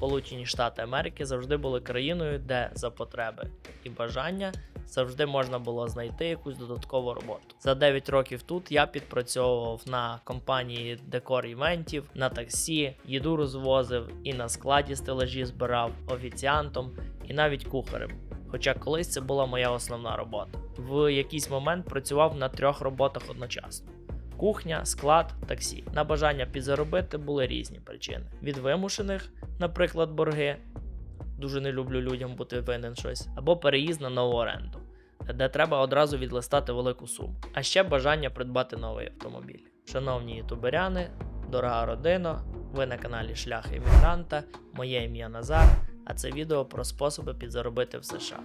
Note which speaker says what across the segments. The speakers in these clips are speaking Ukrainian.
Speaker 1: Сполучені Штати Америки завжди були країною, де за потреби і бажання завжди можна було знайти якусь додаткову роботу. За 9 років тут я підпрацьовував на компанії декор івентів, на таксі, їду розвозив і на складі стелажі збирав офіціантом і навіть кухарем. Хоча колись це була моя основна робота. В якийсь момент працював на трьох роботах одночасно. Кухня, склад, таксі. На бажання підзаробити були різні причини: від вимушених, наприклад, борги. Дуже не люблю людям бути винен щось, або переїзд на нову оренду, де треба одразу відлистати велику суму. А ще бажання придбати новий автомобіль. Шановні ютуберяни, дорога родина, ви на каналі Шлях Іммігранта, моє ім'я Назар, а це відео про способи підзаробити в США.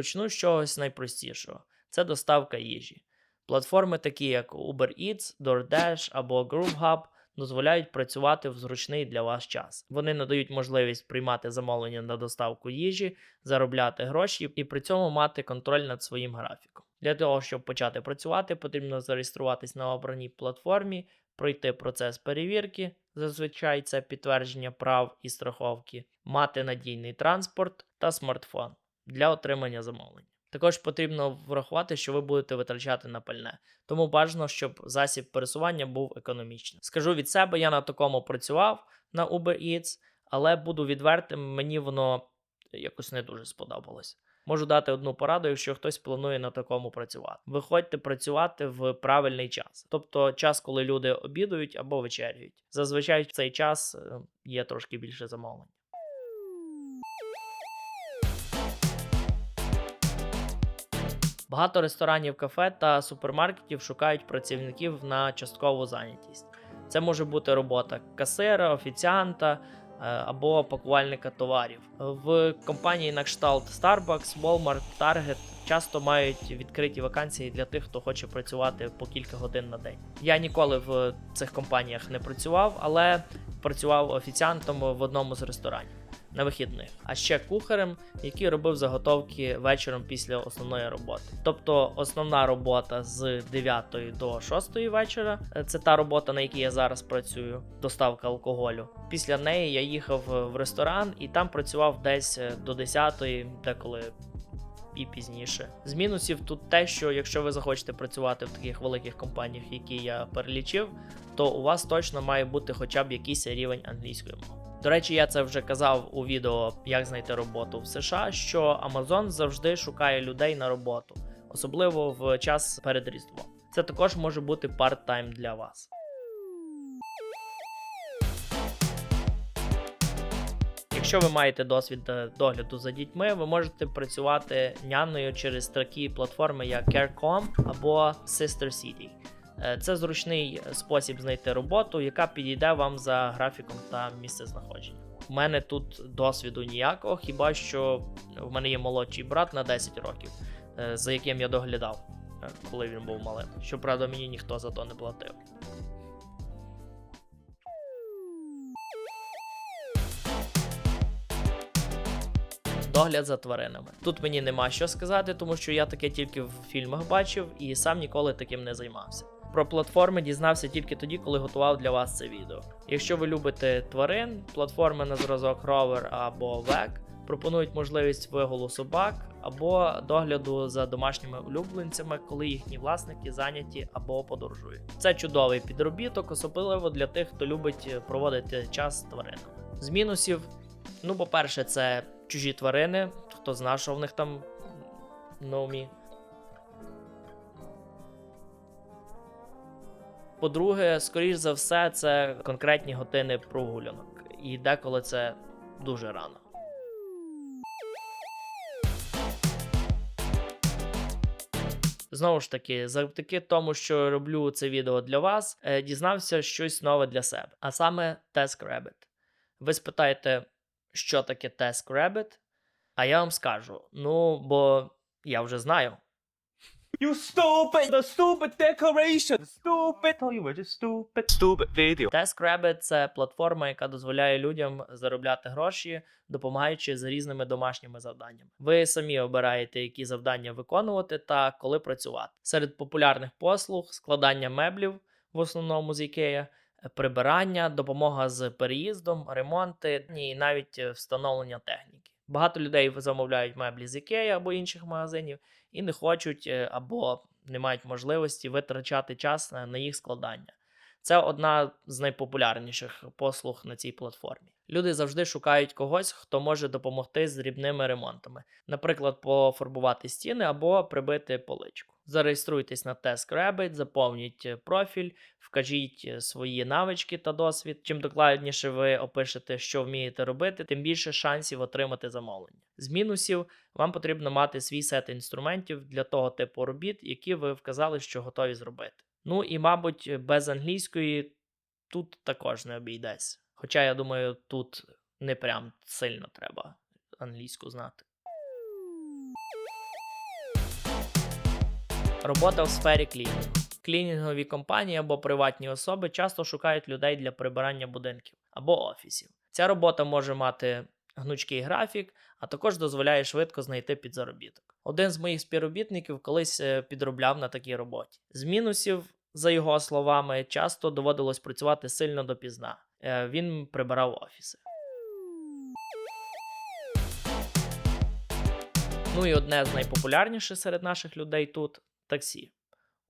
Speaker 1: Почну з чогось найпростішого: це доставка їжі. Платформи, такі як Uber Eats, DoorDash або GrooveHub, дозволяють працювати в зручний для вас час. Вони надають можливість приймати замовлення на доставку їжі, заробляти гроші і при цьому мати контроль над своїм графіком. Для того, щоб почати працювати, потрібно зареєструватись на обраній платформі, пройти процес перевірки, зазвичай це підтвердження прав і страховки, мати надійний транспорт та смартфон для отримання замовлень. Також потрібно врахувати, що ви будете витрачати на пальне, тому бажано, щоб засіб пересування був економічним. Скажу від себе, я на такому працював на Uber Eats, але буду відвертим, мені воно якось не дуже сподобалось. Можу дати одну пораду, якщо хтось планує на такому працювати. Виходьте працювати в правильний час, тобто час, коли люди обідують або вечерюють. Зазвичай в цей час е, є трошки більше замовлень. Багато ресторанів, кафе та супермаркетів шукають працівників на часткову зайнятість. Це може бути робота касира, офіціанта е, або пакувальника товарів. В компанії на кшталт Starbucks, Walmart, Target часто мають відкриті вакансії для тих, хто хоче працювати по кілька годин на день. Я ніколи в цих компаніях не працював, але працював офіціантом в одному з ресторанів на вихідних, а ще кухарем, який робив заготовки вечором після основної роботи. Тобто основна робота з 9 до 6 вечора е, це та робота, на якій я зараз працюю, доставка алкоголю. Після неї я їхав в ресторан і там працював десь е, до 10, деколи. І пізніше. З мінусів тут те, що якщо ви захочете працювати в таких великих компаніях, які я перелічив, то у вас точно має бути хоча б якийсь рівень англійської мови. До речі, я це вже казав у відео, як знайти роботу в США, що Amazon завжди шукає людей на роботу, особливо в час перед Різдвом. Це також може бути парт-тайм для вас. Якщо ви маєте досвід е, догляду за дітьми, ви можете працювати няною через такі платформи, як Care.com або Sister City. Е, Це зручний спосіб знайти роботу, яка підійде вам за графіком та місцезнаходженням. У мене тут досвіду ніякого, хіба що в мене є молодший брат на 10 років, е, за яким я доглядав, е, коли він був малим. Щоправда, мені ніхто за то не платив. Догляд за тваринами. Тут мені нема що сказати, тому що я таке тільки в фільмах бачив і сам ніколи таким не займався. Про платформи дізнався тільки тоді, коли готував для вас це відео. Якщо ви любите тварин, платформи на зразок Rover або VEG пропонують можливість вигулу собак або догляду за домашніми улюбленцями, коли їхні власники зайняті або подорожують. Це чудовий підробіток, особливо для тих, хто любить проводити час з тваринами. З мінусів, ну, по-перше, це чужі тварини, хто знає, що в них там на умі. По-друге, скоріш за все, це конкретні години прогулянок. І деколи це дуже рано. Знову ж таки, завдяки тому, що роблю це відео для вас, е, дізнався щось нове для себе, а саме TaskRabbit. Ви спитаєте, що таке TaskRabbit? А я вам скажу: ну, бо я вже знаю.
Speaker 2: You stupid! The stupid decoration! Stupid! Tell you were just stupid. Stupid video.
Speaker 1: TaskRabbit – це платформа, яка дозволяє людям заробляти гроші, допомагаючи з різними домашніми завданнями. Ви самі обираєте, які завдання виконувати та коли працювати. Серед популярних послуг складання меблів, в основному з Ікея, прибирання, допомога з переїздом, ремонти і навіть е, встановлення техніки. Багато людей замовляють меблі з Ікея або інших магазинів і не хочуть е, або не мають можливості витрачати час на їх складання. Це одна з найпопулярніших послуг на цій платформі. Люди завжди шукають когось, хто може допомогти з дрібними ремонтами, наприклад, пофарбувати стіни або прибити поличку. Зареєструйтесь на TaskRabbit, заповніть е, профіль, вкажіть е, свої навички та досвід. Чим докладніше ви опишете, що вмієте робити, тим більше шансів отримати замовлення. З мінусів вам потрібно мати свій сет інструментів для того типу робіт, які ви вказали, що готові зробити. Ну і, мабуть, без англійської тут також не обійдеться. Хоча, я думаю, тут не прям сильно треба англійську знати. Робота в сфері клінінгу. Клінінгові компанії або приватні особи часто шукають людей для прибирання будинків або офісів. Ця робота може мати гнучкий графік, а також дозволяє швидко знайти підзаробіток. Один з моїх співробітників колись е, підробляв на такій роботі. З мінусів, за його словами, часто доводилось працювати сильно допізна. Е, Він прибирав офіси. Ну і одне з найпопулярніших серед наших людей тут таксі.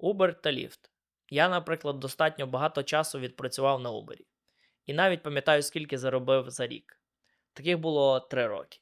Speaker 1: Uber та Lyft. Я, наприклад, достатньо багато часу відпрацював на Uber. І навіть пам'ятаю, скільки заробив за рік. Таких було 3 роки: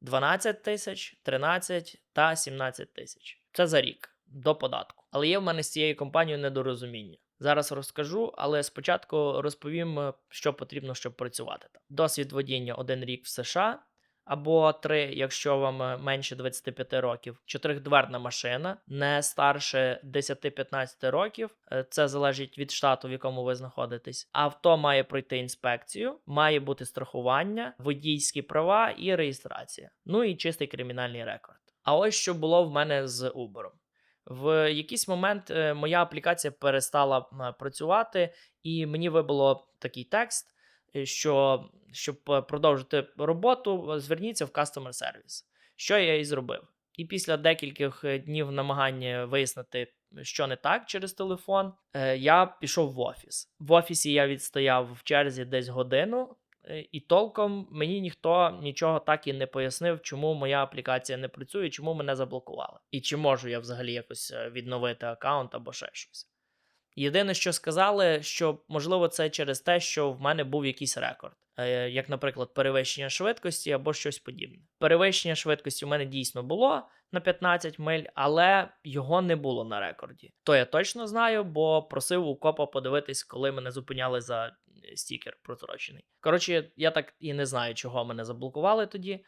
Speaker 1: 12 тисяч, 13 та 17 тисяч. Це за рік до податку. Але є в мене з цією компанією недорозуміння. Зараз розкажу, але спочатку розповім, що потрібно, щоб працювати там. Досвід водіння один рік в США або три, якщо вам е, менше 25 років. Чотиридверна машина, не старше 10-15 років. Е, Це залежить від штату, в якому ви знаходитесь. Авто має пройти інспекцію, має бути страхування, водійські права і реєстрація. Ну і чистий кримінальний рекорд. А ось що було в мене з Uber. В якийсь момент е, моя аплікація перестала працювати, і мені вибило такий текст, що щоб е, продовжити роботу, е, зверніться в Customer Service. Що я і зробив. І після декількох е, днів намагання вияснити, що не так через телефон, е, я пішов в офіс. В офісі я відстояв в черзі десь годину, е, і толком мені ніхто нічого так і не пояснив, чому моя аплікація не працює, чому мене заблокували. І чи можу я взагалі якось е, відновити аккаунт або ще щось. Єдине, що сказали, що можливо це через те, що в мене був якийсь рекорд, е, як, наприклад, перевищення швидкості або щось подібне. Перевищення швидкості у мене дійсно було на 15 миль, але його не було на рекорді. То я точно знаю, бо просив у копа подивитись, коли мене зупиняли за е, стікер просрочений. Коротше, я так і не знаю, чого мене заблокували тоді,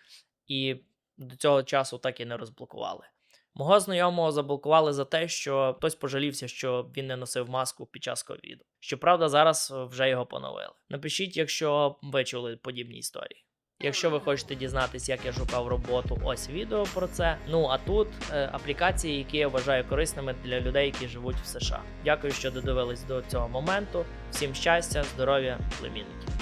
Speaker 1: і до цього часу так і не розблокували. Мого знайомого заблокували за те, що хтось пожалівся, що він не носив маску під час ковіду. Щоправда, зараз вже його поновили. Напишіть, якщо ви чули подібні історії. Якщо ви хочете дізнатися, як я шукав роботу, ось відео про це. Ну а тут е, аплікації, які я вважаю корисними для людей, які живуть в США. Дякую, що додивились до цього моменту. Всім щастя, здоров'я, племінників.